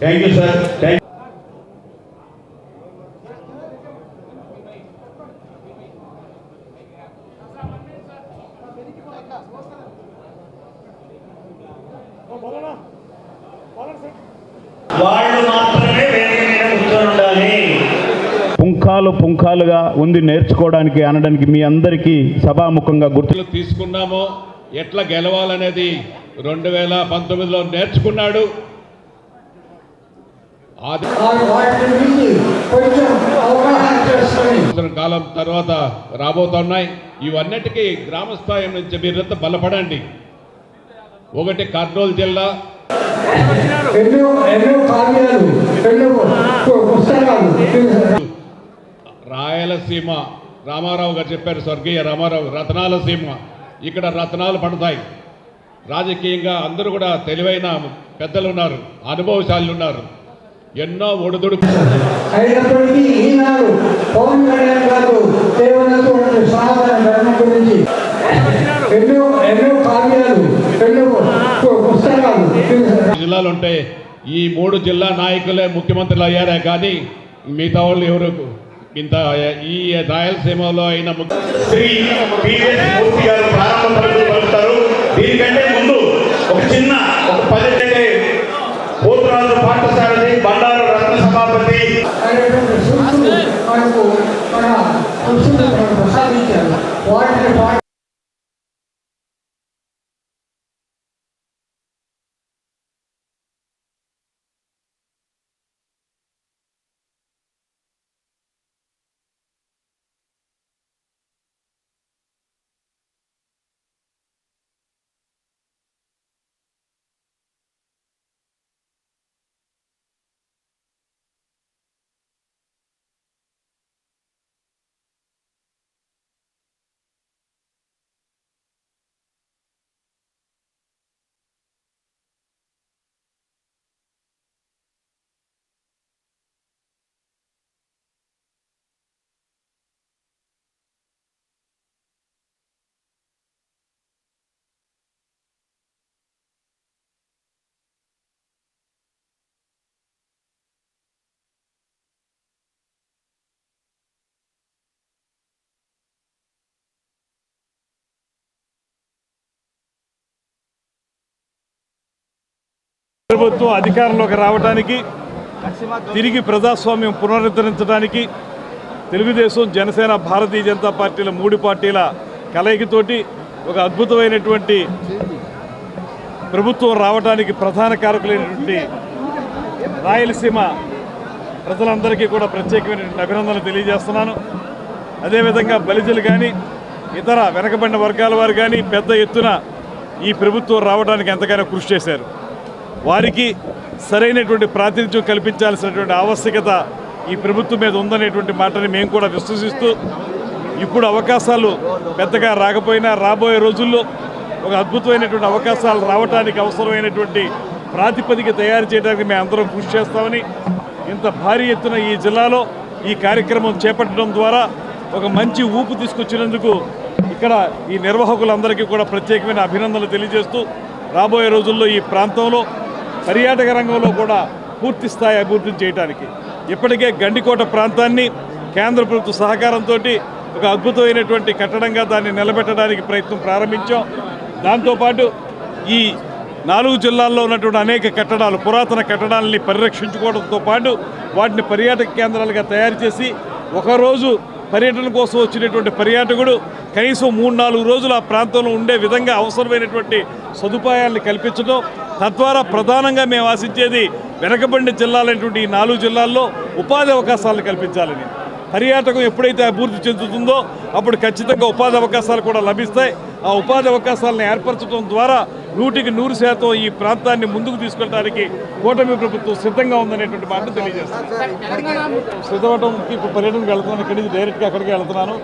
Thank you, sir. Thank Why పుంఖాలు పుంఖాలుగా ఉంది నేర్చుకోవడానికి అనడానికి మీ అందరికీ సభాముఖంగా గుర్తు ఎట్లు తీసుకున్నామో. ఎట్లా గెలవాలనేది రెండు వేల పంతొమ్మిదిలో నేర్చుకున్నాడు. కాలం తర్వాత రాబోతున్నాయి. ఇవన్నిటికీ గ్రామ స్థాయి నుంచి మీరంతా బలపడండి. ఒకటి కర్నూలు జిల్లా. ఎన్నో ఎన్నో కావ్యాలు ఎన్నో పుస్తకాలు. రాయలసీమ. రామారావు గారు చెప్పారు స్వర్గీయ రామారావు రత్నాల సీమ. ఇక్కడ రత్నాలు పడతాయి. రాజకీయంగా అందరూ కూడా తెలివైన పెద్దలు ఉన్నారు అనుభవశాలులు ఉన్నారు. ఎన్నో ఒడిదుడుకు. జిల్లాలు ఉంటే ఈ మూడు జిల్లా నాయకులే ముఖ్యమంత్రులు అయ్యారే కానీ మిగతా వాళ్ళు ఎవరు? ఇంత ఈ రాయలసీమలో అయిన శ్రీ పిఎస్ మూర్తి గారు ప్రారంభ పలుకులు పలుకుతారు. దీనికంటే ముందు ఒక చిన్న ఒక పది పోతురాజు పాఠశాలని బండారు రత్న సభాపతి వాటిని ప్రభుత్వం అధికారంలోకి రావడానికి తిరిగి ప్రజాస్వామ్యం పునరుద్ధరించడానికి తెలుగుదేశం జనసేన భారతీయ జనతా పార్టీల మూడు పార్టీల కలయికతోటి ఒక అద్భుతమైనటువంటి ప్రభుత్వం రావడానికి ప్రధాన కారకులైనటువంటి రాయలసీమ ప్రజలందరికీ కూడా ప్రత్యేకమైనటువంటి అభినందనలు తెలియజేస్తున్నాను. అదేవిధంగా బలిజలు కానీ ఇతర వెనకబడిన వర్గాల వారు కానీ పెద్ద ఎత్తున ఈ ప్రభుత్వం రావడానికి ఎంతగానో కృషి చేశారు. వారికి సరైనటువంటి ప్రాతినిధ్యం కల్పించాల్సినటువంటి ఆవశ్యకత ఈ ప్రభుత్వం మీద ఉందనేటువంటి మాటని మేము కూడా విశ్వసిస్తూ ఇప్పుడు అవకాశాలు పెద్దగా రాకపోయినా రాబోయే రోజుల్లో ఒక అద్భుతమైనటువంటి అవకాశాలు రావడానికి అవసరమైనటువంటి ప్రాతిపదిక తయారు చేయడానికి మేము అందరం కృషి చేస్తామని ఇంత భారీ ఎత్తున ఈ జిల్లాలో ఈ కార్యక్రమం చేపట్టడం ద్వారా ఒక మంచి ఊపు తీసుకొచ్చినందుకు ఇక్కడ ఈ నిర్వాహకులందరికీ కూడా ప్రత్యేకమైన అభినందనలు తెలియజేస్తూ రాబోయే రోజుల్లో ఈ ప్రాంతంలో పర్యాటక రంగంలో కూడా పూర్తి స్థాయి అభివృద్ధి చేయడానికి ఇప్పటికే గండికోట ప్రాంతాన్ని కేంద్ర ప్రభుత్వ సహకారంతో ఒక అద్భుతమైనటువంటి కట్టడంగా దాన్ని నిలబెట్టడానికి ప్రయత్నం ప్రారంభించాం. దాంతోపాటు ఈ నాలుగు జిల్లాల్లో ఉన్నటువంటి అనేక కట్టడాలు పురాతన కట్టడాలని పరిరక్షించుకోవడంతో పాటు వాటిని పర్యాటక కేంద్రాలుగా తయారు చేసి ఒకరోజు పర్యటన కోసం వచ్చినటువంటి పర్యాటకుడు కనీసం మూడు నాలుగు రోజులు ఆ ప్రాంతంలో ఉండే విధంగా అవసరమైనటువంటి సదుపాయాలను కల్పించడం తద్వారా ప్రధానంగా మేము ఆశించేది వెనకబడిన జిల్లాలైనటువంటి ఈ నాలుగు జిల్లాల్లో ఉపాధి అవకాశాలను కల్పించాలని. పర్యాటకం ఎప్పుడైతే అభివృద్ధి చెందుతుందో అప్పుడు ఖచ్చితంగా ఉపాధి అవకాశాలు కూడా లభిస్తాయి. ఆ ఉపాధి అవకాశాలను ఏర్పరచడం ద్వారా నూటికి నూరు శాతం ఈ ప్రాంతాన్ని ముందుకు తీసుకెళ్ళడానికి కూటమి ప్రభుత్వం సిద్ధంగా ఉందనేటువంటి మాటను తెలియజేస్తాను సిద్ధవటంకి ఇప్పుడు పర్యటనకు వెళ్తున్నాను ఇక్కడి నుంచి డైరెక్ట్గా అక్కడికి వెళ్తున్నాను.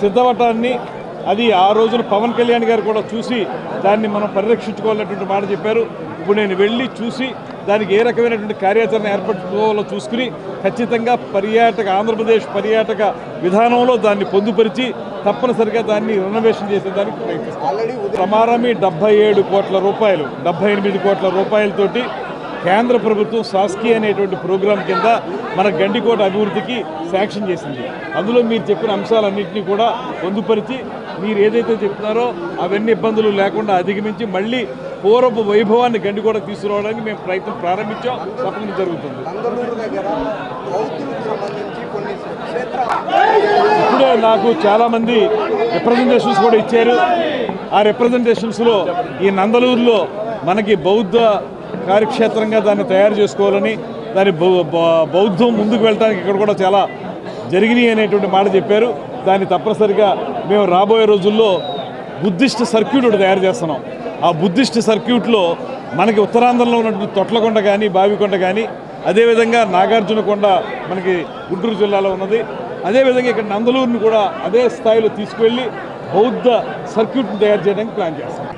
సిద్ధవటాన్ని అది ఆ రోజున పవన్ కళ్యాణ్ గారు కూడా చూసి దాన్ని మనం పరిరక్షించుకోవాలనేటువంటి మాట చెప్పారు. ఇప్పుడు నేను వెళ్ళి చూసి దానికి ఏ రకమైనటువంటి కార్యాచరణ ఏర్పడుకోవాలో చూసుకుని ఖచ్చితంగా పర్యాటక ఆంధ్రప్రదేశ్ పర్యాటక విధానంలో దాన్ని పొందుపరిచి తప్పనిసరిగా దాన్ని రెనోవేషన్ చేసేదానికి ప్రయత్నిస్తాం. ప్రమారమి డెబ్బై ఏడు కోట్ల రూపాయలు డెబ్బై ఎనిమిది కోట్ల రూపాయలతోటి కేంద్ర ప్రభుత్వం సాస్కి అనేటువంటి ప్రోగ్రాం కింద మన గండికోట అభివృద్ధికి శాంక్షన్ చేసింది. అందులో మీరు చెప్పిన అంశాలన్నింటినీ కూడా పొందుపరిచి మీరు ఏదైతే చెప్తున్నారో అవన్నీ ఇబ్బందులు లేకుండా అధిగమించి మళ్ళీ పూర్వపు వైభవాన్ని గండికోట తీసుకురావడానికి మేము ప్రయత్నం ప్రారంభించాం. తప్పకుండా జరుగుతుంది. ఇప్పుడే నాకు చాలామంది రిప్రజెంటేషన్స్ కూడా ఇచ్చారు. ఆ రిప్రజెంటేషన్స్లో ఈ నందలూరులో మనకి బౌద్ధ కార్యక్షేత్రంగా దాన్ని తయారు చేసుకోవాలని దాని బౌద్ధం ముందుకు వెళ్ళడానికి ఇక్కడ కూడా చాలా జరిగినాయి అనేటువంటి మాట చెప్పారు. దాన్ని తప్పనిసరిగా మేము రాబోయే రోజుల్లో బుద్ధిస్ట్ సర్క్యూట్ తయారు చేస్తున్నాం. ఆ బుద్ధిస్ట్ సర్క్యూట్లో మనకి ఉత్తరాంధ్రలో ఉన్నటువంటి తొట్లకొండ కానీ బావికొండ కానీ అదేవిధంగా నాగార్జునకొండ మనకి గుంటూరు జిల్లాలో ఉన్నది. అదేవిధంగా ఇక్కడ నందలూరుని కూడా అదే స్థాయిలో తీసుకువెళ్ళి బౌద్ధ సర్క్యూట్ని తయారు చేయడానికి ప్లాన్ చేస్తాం.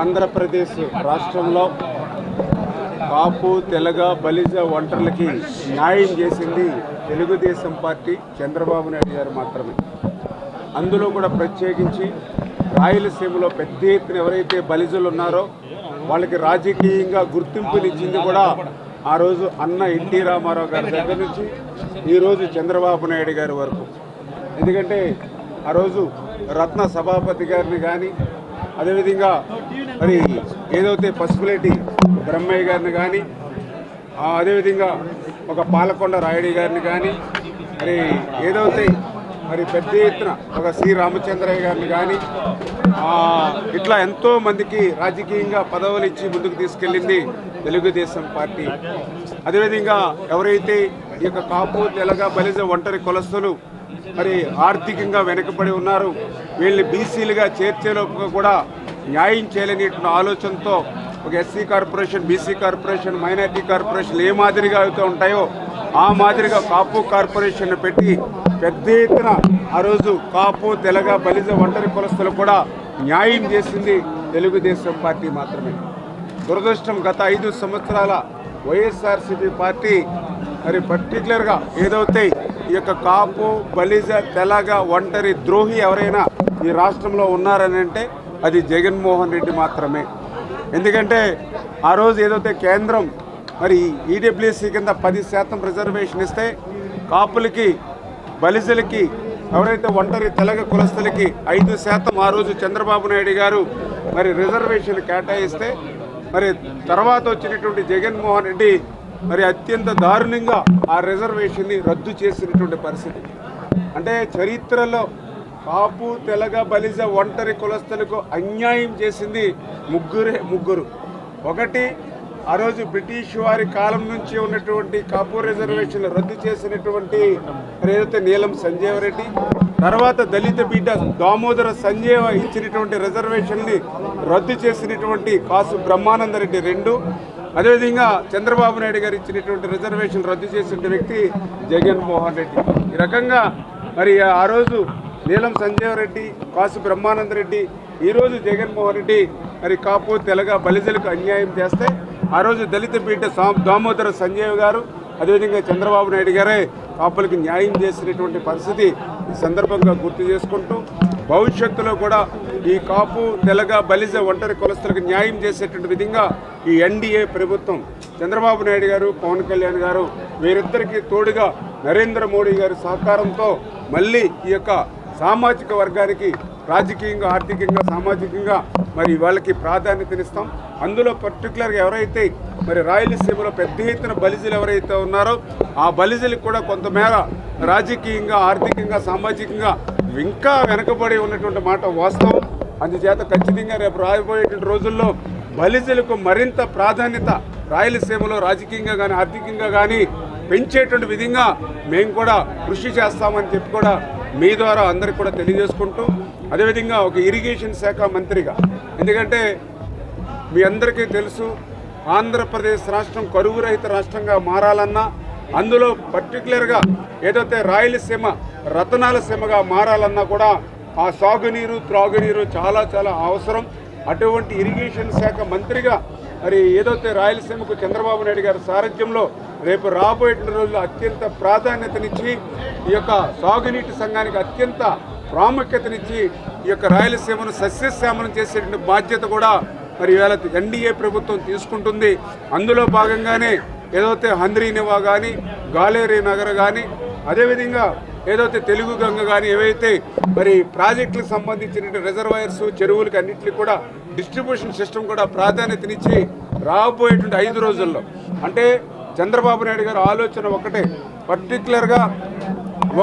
ఆంధ్రప్రదేశ్ రాష్ట్రంలో కాపు తెలగ బలిజ ఒంటర్లకి న్యాయం చేసింది తెలుగుదేశం పార్టీ చంద్రబాబు నాయుడు గారు మాత్రమే. అందులో కూడా ప్రత్యేకించి రాయలసీమలో పెద్ద ఎత్తున ఎవరైతే బలిజులు ఉన్నారో వాళ్ళకి రాజకీయంగా గుర్తింపునిచ్చింది కూడా ఆ రోజు అన్న ఎన్టీ రామారావు గారి దగ్గర నుంచి ఈరోజు చంద్రబాబు నాయుడు గారి వరకు. ఎందుకంటే ఆ రోజు రత్న సభాపతి గారిని కానీ అదేవిధంగా మరి ఏదైతే పసుపులేటి బ్రహ్మయ్య గారిని కానీ అదేవిధంగా ఒక పాలకొండ రాయుడి గారిని కానీ మరి ఏదైతే మరి పెద్ద ఎత్తున ఒక శ్రీ రామచంద్రయ్య గారిని కానీ ఇట్లా ఎంతో మందికి రాజకీయంగా పదవులు ఇచ్చి ముందుకు తీసుకెళ్ళింది తెలుగుదేశం పార్టీ. అదేవిధంగా ఎవరైతే ఈ యొక్క కాపు తెలగ బలిజ ఒంటరి కులస్తులు మరి ఆర్థికంగా వెనుకబడి ఉన్నారు వీళ్ళని బీసీలుగా చేర్చేలోపు కూడా న్యాయం చేయలేనిటువంటి ఆలోచనతో ఒక SC corporation BC corporation minority corporation ఏ మాదిరిగా అయితే ఉంటాయో ఆ మాదిరిగా కాపు కార్పొరేషన్ పెట్టి పెద్ద ఎత్తున ఆ రోజు కాపు తెలగ బలిజ ఒంటరి కులస్తులు కూడా న్యాయం చేసింది తెలుగుదేశం పార్టీ మాత్రమే. దురదృష్టం గత ఐదు సంవత్సరాల వైఎస్ఆర్సీపీ పార్టీ మరి పర్టికులర్గా ఏదైతే ఈ యొక్క కాపు బలిజ తెలగ ఒంటరి ద్రోహి ఎవరైనా ఈ రాష్ట్రంలో ఉన్నారని అంటే అది జగన్మోహన్ రెడ్డి మాత్రమే. ఎందుకంటే ఆ రోజు ఏదైతే కేంద్రం మరి ఈడబ్ల్యూసీ కింద పది శాతం రిజర్వేషన్ ఇస్తే కాపులకి బలిజలకి ఎవరైతే ఒంటరి తెలగ కులస్తులకి ఐదు శాతం ఆ రోజు చంద్రబాబు నాయుడు గారు మరి రిజర్వేషన్ కేటాయిస్తే మరి తర్వాత వచ్చినటువంటి జగన్మోహన్ రెడ్డి మరి అత్యంత దారుణంగా ఆ రిజర్వేషన్ని రద్దు చేసినటువంటి పరిస్థితి. అంటే చరిత్రలో కాపు తెలగ బలిజ ఒంటరి కులస్తులకు అన్యాయం చేసింది ముగ్గురే ముగ్గురు. ఒకటి ఆ రోజు బ్రిటిష్ వారి కాలం నుంచి ఉన్నటువంటి కాపు రిజర్వేషన్ రద్దు చేసినటువంటి ఏదైతే నీలం సంజీవ రెడ్డి తర్వాత దళిత బిడ్డ దామోదర సంజీవ ఇచ్చినటువంటి రిజర్వేషన్ని రద్దు చేసినటువంటి కాసు బ్రహ్మానంద రెడ్డి రెండు అదేవిధంగా చంద్రబాబు నాయుడు గారు ఇచ్చినటువంటి రిజర్వేషన్ రద్దు చేసిన వ్యక్తి జగన్మోహన్ రెడ్డి. ఈ రకంగా మరి ఆ రోజు నీలం సంజీవ రెడ్డి కాసు బ్రహ్మానంద రెడ్డి ఈరోజు జగన్మోహన్ రెడ్డి మరి కాపు తెలగ బలిజలకు అన్యాయం చేస్తే ఆ రోజు దళిత పీఠ దామోదర సంజయ్ గారు అదేవిధంగా చంద్రబాబు నాయుడు గారే కాపులకు న్యాయం చేసినటువంటి పరిస్థితి ఈ సందర్భంగా గుర్తు చేసుకుంటూ భవిష్యత్తులో కూడా ఈ కాపు తెలగ బలిజ ఒంటరి కులస్తులకు న్యాయం చేసేటువంటి విధంగా ఈ ఎన్డీఏ ప్రభుత్వం చంద్రబాబు నాయుడు గారు పవన్ కళ్యాణ్ గారు వీరిద్దరికీ తోడుగా నరేంద్ర మోడీ గారి సహకారంతో మళ్ళీ ఈ యొక్క సామాజిక వర్గానికి రాజకీయంగా ఆర్థికంగా సామాజికంగా మరి వాళ్ళకి ప్రాధాన్యతనిస్తాం. అందులో పర్టికులర్గా ఎవరైతే మరి రాయలసీమలో పెద్ద ఎత్తున బలిజలు ఎవరైతే ఉన్నారో ఆ బలిజలకు కూడా కొంతమేర రాజకీయంగా ఆర్థికంగా సామాజికంగా ఇంకా వెనకబడి ఉన్నటువంటి మాట వాస్తవం. అందుచేత ఖచ్చితంగా రేపు రాబోయేటువంటి రోజుల్లో బలిజలకు మరింత ప్రాధాన్యత రాయలసీమలో రాజకీయంగా కానీ ఆర్థికంగా కానీ పెంచేటువంటి విధంగా మేము కూడా కృషి చేస్తామని చెప్పి కూడా మీ ద్వారా అందరికి కూడా తెలియజేసుకుంటూ అదేవిధంగా ఒక ఇరిగేషన్ శాఖ మంత్రిగా. ఎందుకంటే మీ అందరికీ తెలుసు ఆంధ్రప్రదేశ్ రాష్ట్రం కరువు రహిత రాష్ట్రంగా మారాలన్నా అందులో పర్టికులర్గా ఏదైతే రాయలసీమ రతనాల సీమగా మారాలన్నా కూడా ఆ సాగునీరు త్రాగునీరు చాలా చాలా అవసరం. అటువంటి ఇరిగేషన్ శాఖ మంత్రిగా మరి ఏదైతే రాయలసీమకు చంద్రబాబు నాయుడు గారి సారథ్యంలో రేపు రాబోయే రోజుల్లో అత్యంత ప్రాధాన్యతనిచ్చి ఈ యొక్క సాగునీటి సంఘానికి అత్యంత ప్రాముఖ్యతనిచ్చి ఈ యొక్క రాయలసీమను సస్యశ్యామనం చేసేటువంటి బాధ్యత కూడా మరి ఇవాళ ఎన్డీఏ ప్రభుత్వం తీసుకుంటుంది. అందులో భాగంగానే ఏదైతే హంద్రీనివా కానీ గాలేరి నగర్ కానీ అదేవిధంగా ఏదైతే తెలుగు గంగ కానీ ఏవైతే మరి ప్రాజెక్టులకు సంబంధించిన రిజర్వాయర్స్ చెరువులకు అన్నింటికి కూడా డిస్ట్రిబ్యూషన్ సిస్టమ్ కూడా ప్రాధాన్యతనిచ్చి రాబోయేటువంటి ఐదు రోజుల్లో. అంటే చంద్రబాబు నాయుడు గారి ఆలోచన ఒకటే పర్టికులర్గా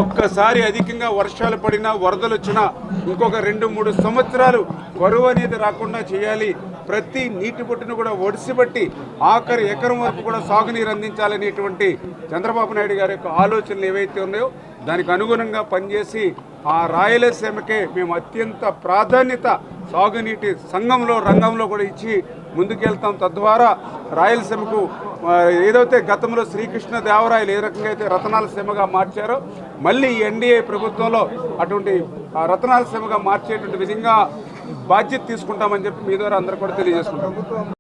ఒక్కసారి అధికంగా వర్షాలు పడినా వరదలు వచ్చినా ఇంకొక రెండు మూడు సంవత్సరాలు కరువు అనేది రాకుండా చేయాలి. ప్రతి నీటి బొట్టును కూడా ఒడిసిబట్టి ఆఖరి ఎకరం వరకు కూడా సాగునీరు అందించాలనేటువంటి చంద్రబాబు నాయుడు గారి యొక్క ఆలోచనలు ఏవైతే ఉన్నాయో దానికి అనుగుణంగా పనిచేసి ఆ రాయలసీమకే మేము అత్యంత ప్రాధాన్యత సాగునీటి సంఘంలో రంగంలో కూడా ఇచ్చి ముందుకెళ్తాం. తద్వారా రాయలసీమకు ఏదైతే గతంలో శ్రీకృష్ణ దేవరాయలు ఏ రకంగా అయితే రతనాల సీమగా మార్చారో మళ్ళీ ఎన్డీఏ ప్రభుత్వంలో అటువంటి ఆ రతనాల సీమగా మార్చేటువంటి విధంగా బాధ్యత తీసుకుంటామని చెప్పి మీ ద్వారా అందరూ కూడా తెలియజేసుకుంటాం.